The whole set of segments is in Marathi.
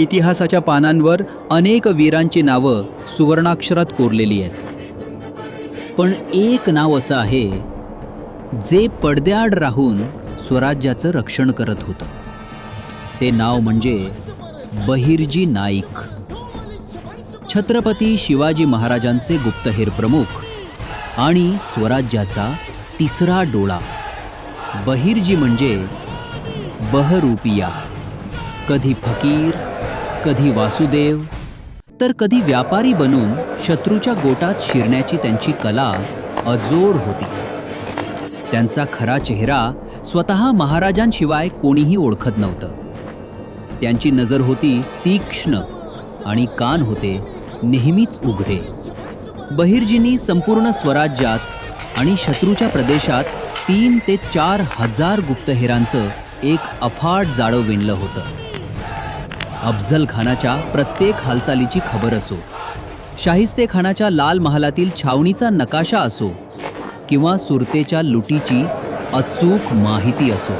इतिहासाच्या पानांवर अनेक वीरांची नावं सुवर्णाक्षरात कोरलेली आहेत. पण एक नाव असं आहे जे पडद्याआड राहून स्वराज्याचं रक्षण करत होतं. ते नाव म्हणजे बहिर्जी नाईक. छत्रपती शिवाजी महाराजांचे गुप्तहेर प्रमुख आणि स्वराज्याचा तिसरा डोळा. बहिर्जी म्हणजे बहरूपिया. कधी फकीर कधी वासुदेव तर कधी व्यापारी बनून शत्रूच्या गोटात शिरण्याची त्यांची कला अजोड होती. त्यांचा खरा चेहरा स्वतः महाराजांशिवाय कोणीही ओळखत नव्हतं. त्यांची नजर होती तीक्ष्ण आणि कान होते नेहमीच उघडे. बहिर्जींनी संपूर्ण स्वराज्यात आणि शत्रूच्या प्रदेशात तीन ते चार हजार गुप्तहेरांचं एक अफाट जाळं विणलं होतं. अफझल खानाच्या प्रत्येक हालचालीची खबर असो. शाहिस्ते खानाच्या लाल महालातील छावणीचा नकाशा असो किंवा सुरतेच्या लुटीची अचूक माहिती असो.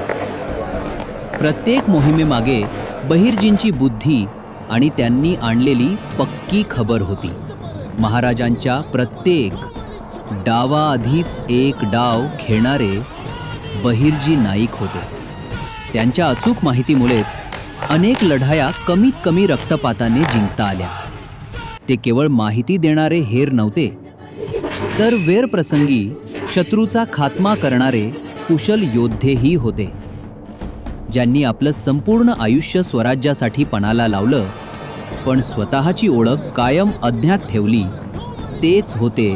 प्रत्येक मोहिमेमागे बहिर्जींची बुद्धी आणि त्यांनी आणलेली पक्की खबर होती. महाराजांच्या प्रत्येक डावाआधीच एक डाव खेळणारे बहिर्जी नाईक होते. त्यांच्या अचूक माहितीमुळेच अनेक लढाया कमीत कमी रक्तपाताने जिंकता आल्या. ते केवळ माहिती देणारे हेर नव्हते तर वेरप्रसंगी शत्रूचा खात्मा करणारे कुशल योद्धेही होते. ज्यांनी आपलं संपूर्ण आयुष्य स्वराज्यासाठी पणाला लावलं पण स्वतःची ओळख कायम अज्ञात ठेवली तेच होते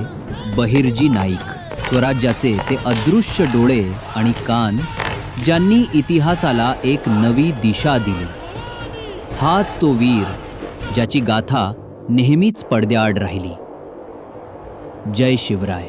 बहिर्जी नाईक. स्वराज्याचे ते अदृश्य डोळे आणि कान ज्यांनी इतिहासाला एक नवी दिशा दिली. हाच तो वीर ज्याची गाथा नेहमीच पडद्याआड राहिली. जय शिवराय.